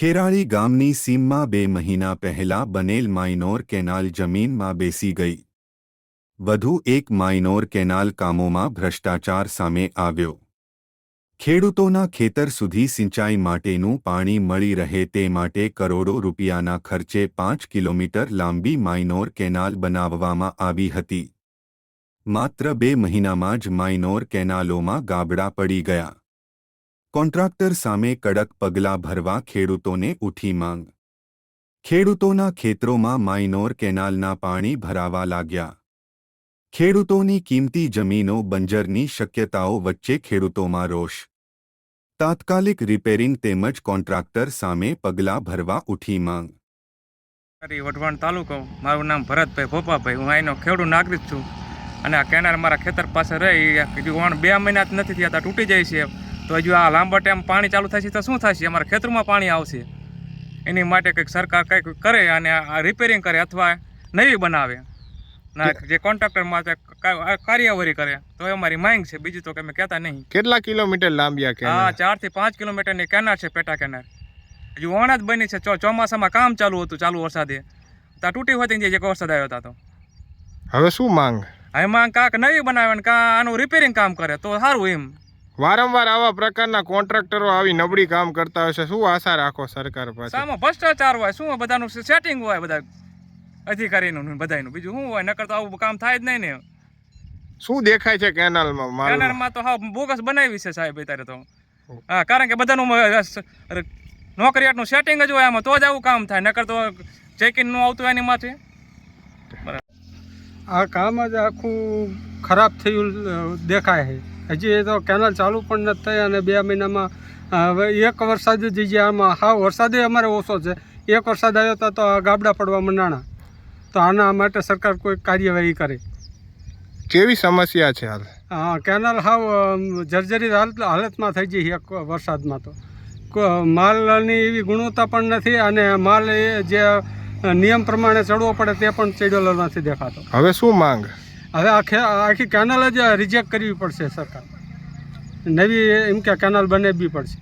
ખેરાળી ગામની સીમમાં બે મહિના પહેલા બનેલ માઇનોર કેનાલ જમીનમાં બેસી ગઈ. વધુ એક માઇનોર કેનાલ કામોમાં ભ્રષ્ટાચાર સામે આવ્યો. ખેડૂતોના ખેતર સુધી સિંચાઈ માટેનું પાણી મળી રહે તે માટે કરોડો રૂપિયાના ખર્ચે પાંચ કિલોમીટર લાંબી માઇનોર કેનાલ બનાવવામાં આવી હતી. માત્ર બે મહિનામાં જ માઇનોર કેનાલોમાં ગાબડા પડી ગયા. કોન્ટ્રાક્ટર સામે કડક પગલાં ભરવા ખેડૂતોને ઉઠી માંગ. ખેડૂતોના ખેતરોમાં માઇનોર કેનાલના પાણી ભરાવા લાગ્યા. ખેડૂતોની કિંમતી જમીનો બંજરની શક્યતાઓ વચ્ચે ખેડૂતોમાં રોષ. તાત્કાલિક રિપેરિંગ તેમજ કોન્ટ્રાક્ટર સામે પગલાં ભરવા ઉઠી માંગ. વઢવાણ તાલુકો, મારું નામ ભરતભાઈ ભોપાભાઈ હું અહીંનો ખેડૂત નાગરિક છું. અને આ કેનાલ મારા ખેતર પાસે રહી બે મહિના જ નથી થયા તૂટી જાય છે. તો હજુ આ લાંબા ટાઈમ પાણી ચાલુ થશે તો શું થશે અમારા ખેતરમાં પાણી આવશે. એની માટે કંઈક સરકાર કંઈક કરે અને આ રિપેરિંગ કરે અથવા નવી બનાવે. ના જે કોન્ટ્રાક્ટર માટે કાર્યવાહી કરે તો એ અમારી માંગ છે. બીજું તો અમે કહેતા નહીં. કેટલા કિલોમીટર લાંબી આ હા ચારથી પાંચ કિલોમીટરની કેનાર છે પેટા કેનાર હજુ વણ જ બની છે. ચોમાસામાં કામ ચાલુ હતું ચાલુ વરસાદે. ત્યાં તૂટી હોતી જે વરસાદ આવ્યો હતો તો. હવે શું માંગ? એમાં કાંક નવી બનાવે ને કાં આનું રિપેરિંગ કામ કરે તો સારું એમ. વારંવાર આવા પ્રકારના કોન્ટ્રાક્ટરો આવી નબળી કામ કરતા હશે શું આશા રાખો સરકાર પાસે સામે ભ્રષ્ટાચાર હોય શું બધાનું સેટિંગ હોય બધા અધિકારીનું બધાનું બીજું શું હોય? નકર તો આવું કામ થાય જ નહીં ને. શું દેખાય છે કેનાલમાં માલ કેનારમાં તો હા બોગસ બનાવી છે સાહેબ અત્યારે તો. હા કારણ કે બધાનું નોકરિયાતનું સેટિંગ જ હોય આમાં તો જ આવું કામ થાય. નકર તો ચેકિંગનું નું આવતું હોય એની માથે. આ કામ જ આખું ખરાબ થયું દેખાય છે. હજી એ તો કેનાલ ચાલુ પણ નથી થઈ અને બે મહિનામાં હવે એક વરસાદ જ જે આમાં હા વરસાદે અમારે ઓછો છે. એક વરસાદ આવ્યો હતો તો આ ગાબડા પડવા મંડાણા તો આના માટે સરકાર કોઈ કાર્યવાહી કરે. કેવી સમસ્યા છે હાલ? હા કેનાલ હાવ જર્જરી જર્જરિત હાલત હાલતમાં થઈ જઈ એક વરસાદમાં તો. માલની એવી ગુણવત્તા પણ નથી અને માલ એ જે નિયમ પ્રમાણે ચડવો પડે તે પણ ચડેલો નથી દેખાતો. હવે શું માંગ? હવે આખે આખી કેનાલ જ રિજેક્ટ કરવી પડશે સરકાર. નવી એમ કે કેનાલ બનાવવી પડશે.